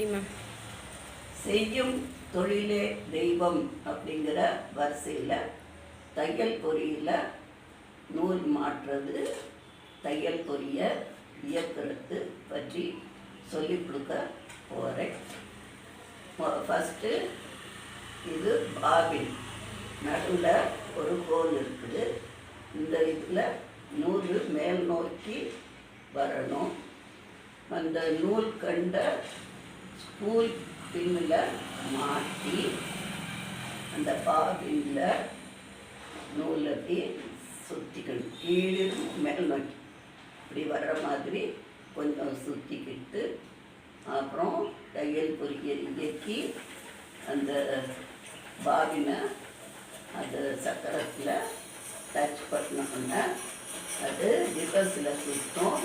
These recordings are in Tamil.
எப்படி மேம் செய்யும் தொழிலே தெய்வம் அப்படிங்கிற வரிசையில் தையல் பொறியில் நூல் மாற்றுறது தையல் பொறியை இயக்கிறது பற்றி சொல்லிக் கொடுக்க போகிறேன் ஃபஸ்ட்டு இது பாபின். நடுவில் ஒரு கோல் இருக்குது. இந்த இதில் நூறு மேல் நோக்கி வரணும். அந்த நூல் கண்ட ஸ்கூல் பின்னில் மாட்டி அந்த பாபின்ல நூல் அப்படி சுற்றிக்கணும் கீழே மேல் நோக்கி. இப்படி வர்ற மாதிரி கொஞ்சம் சுற்றிக்கிட்டு அப்புறம் தையல் பொறியல் இயக்கி அந்த பாபினை அந்த சக்கரத்தில் டச் பண்ணோம்னா அது ரிவர்ஸில் சுற்றும்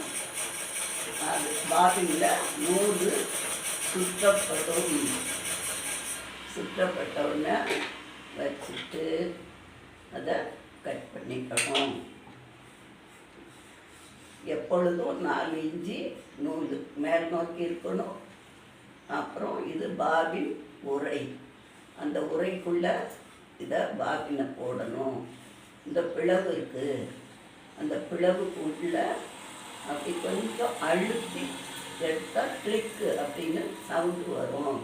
அது பாபினில் நூறு சுற்றப்பட்டோம் சுற்றப்பட்டவுடனே வச்சுட்டு அதை கட் பண்ணிக்கணும். எப்பொழுதும் நாலு இஞ்சி நூல் மேல் நோக்கி இருக்கணும். அப்புறம் இது பாபின் உரை. அந்த உரைக்குள்ளே இதை பாபினை போடணும். இந்த பிளவு இருக்குது அந்த பிளவுக்குள்ளே அப்படி கொஞ்சம் அழுத்தி எடுத்தால் கிளிக்கு அப்படின்னு சவுண்டு வரும்.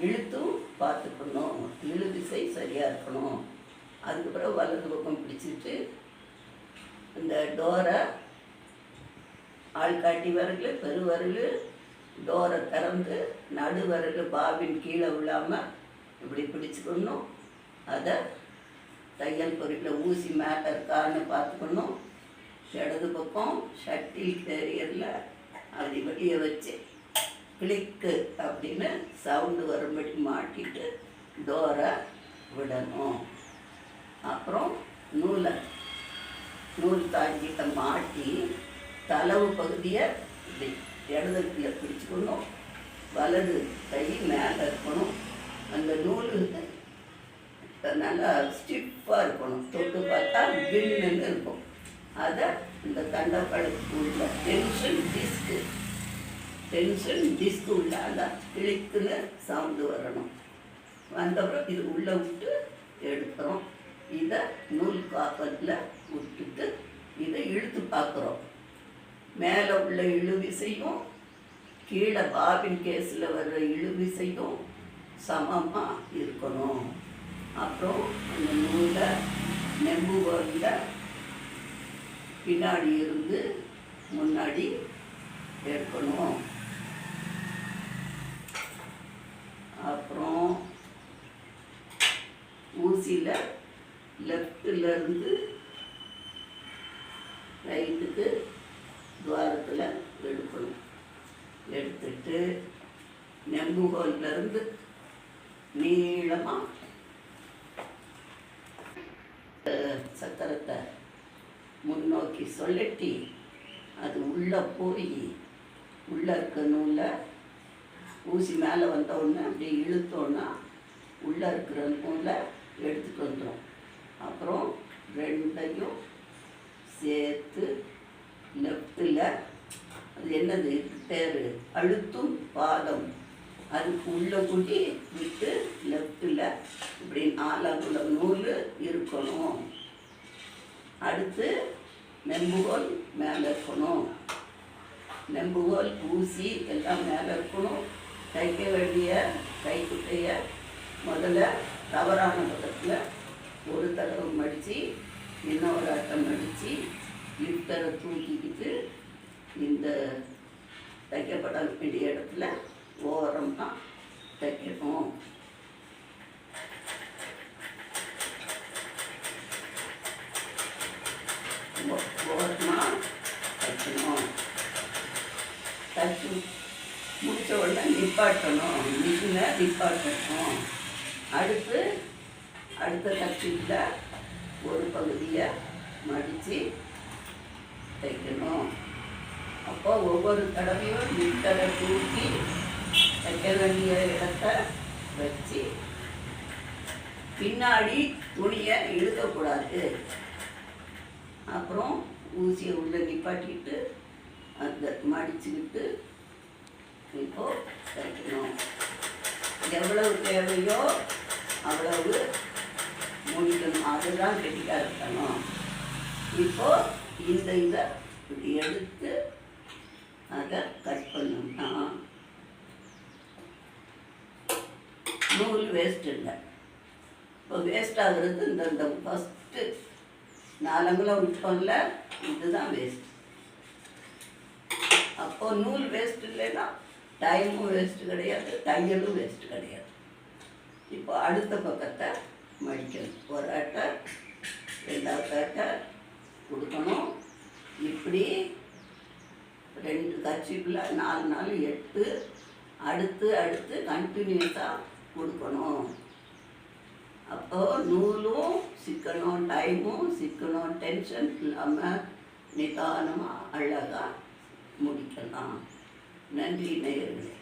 இழுத்தும் பார்த்துக்கணும். இழுதிசை சரியாக இருக்கணும். அதுக்கப்புறம் வலது பக்கம் பிடிச்சிட்டு இந்த டோரை ஆள்காட்டி விரல் பெருவரல் டோரை திறந்து நடுவரல் பாபின் கீழே விழாமல் இப்படி பிடிச்சிக்கணும். அதை தையல் பொருளில் ஊசி மேலே இருக்கான்னு பார்த்துக்கணும். இடது பக்கம் ஷட்டில் கேரியரில் அப்படி வெளியே வச்சு கிளிக்கு அப்படின்னு சவுண்டு வரும்படி மாட்டிட்டு டோரை விடணும். அப்புறம் நூலை நூல் தாங்கிட்ட மாட்டி தளவு பகுதியை இப்படி இடதுக்குள்ள பிடிச்சிக்கணும். வலது கை மேலே இருக்கணும். அந்த நூல் நல்லா ஸ்டிஃபாக இருக்கணும். தொட்டு பார்த்தா பின்னு இருக்கும். அதை இந்த தண்டப்பழத்துக்கு உள்ள டென்ஷன் டிஸ்க்கு டென்ஷன் டிஸ்க்கு உள்ள அந்த கிளிக்குன்னு சவுண்டு வரணும். வந்தப்புறம் இது உள்ளே விட்டு எடுக்கிறோம். இதை நூல் காப்பத்தில் விட்டுட்டு இதை இழுத்து பார்க்குறோம். மேலே உள்ள இழுவிசையும் கீழே பாபின் கேஸில் வர்ற இழுவிசையும் சமமாக இருக்கணும். அப்புறம் அந்த நூலை நெம்புகோலில் பின்னாடி இருந்து முன்னாடி எடுக்கணும். அப்புறம் ஊசியில் லெஃப்டிலேருந்து ரைட்டுக்கு துவாரத்தில் எடுக்கணும். எடுத்துட்டு நெம்புகோல்லேருந்து நீளமாக சக்கரத்தை முன்னோக்கி சொல்லட்டி அது உள்ளே போய் உள்ளே இருக்க நூலில் ஊசி மேலே வந்தோடனே அப்படியே இழுத்தோன்னா உள்ளே இருக்கிற நூலை எடுத்துகிட்டு வந்துடும் அப்புறம் ரெண்டையும் சேர்த்து லெஃப்டில் அது என்னது? பேர் அழுத்தும் பாதம். அதுக்கு உள்ள கூட்டி விட்டு லெஃப்டில் இப்படி நாலாங்குளம் நூல் இருக்கணும். அடுத்து நெம்புகோல் மேலே இருக்கணும். நெம்புகோல் ஊசி எல்லாம் மேலே இருக்கணும். தைக்க வேண்டிய கைக்குட்டையை முதல்ல தவறான பக்கத்தில் ஒரு தடவை மடித்து இன்னொரு அட்டம் மடித்து லிப்டரை தூக்கிக்கிட்டு இந்த தைக்கப்பட வேண்டிய இடத்துல ஓரமாக தைக்கணும். ஓரமாக தைக்கணும் தைச்சு முடிச்ச உடனே நிப்பாட்டணும் மிஷினை நிப்பாட்டணும் அடுத்து அடுத்த தச்சில் ஒரு பகுதியை மடித்து தைக்கணும் அப்போ ஒவ்வொரு தடவையும் நிட்டரை தூக்கி தைக்க வேண்டிய இடத்த வச்சு பின்னாடி துணியை இழுக்கக்கூடாது அப்புறம் ஊசியை உள்ளே நிப்பாட்டிட்டு அந்த மடிச்சுக்கிட்டு இப்போது தைக்கணும் எவ்வளவு தேவையோ அவ்வளவு முடிக்கணும். அதுதான் கெட்டிக்காக இருக்கணும் இப்போது இந்த இதை இப்படி எடுத்து அதை கட் பண்ணோம்னா நூல் வேஸ்ட் இல்லை. இப்போ வேஸ்ட் ஆகுறது இந்த இந்த ஃபஸ்ட்டு நாலங்குலம் விட்டோம்ல இதுதான் வேஸ்ட் அப்போ நூல் வேஸ்ட் இல்லைன்னா டைமும் வேஸ்ட் கிடையாது தையலும் வேஸ்ட் கிடையாது. இப்போ அடுத்த பக்கத்தை மடிக்கணும். ஒரு அட்டை ரெண்டாவது அட்டை கொடுக்கணும். இப்படி ரெண்டு கட்சிக்குள்ள நாலு நாள் எட்டு அடுத்து அடுத்து கண்டினியூஸாக கொடுக்கணும். அப்போ நூலும் சிக்கணும் டைமும் சிக்கணும் டென்ஷன் இல்லாமல் நிதானமாக அழகாக முடிக்கலாம். நன்றி நேயர்களே.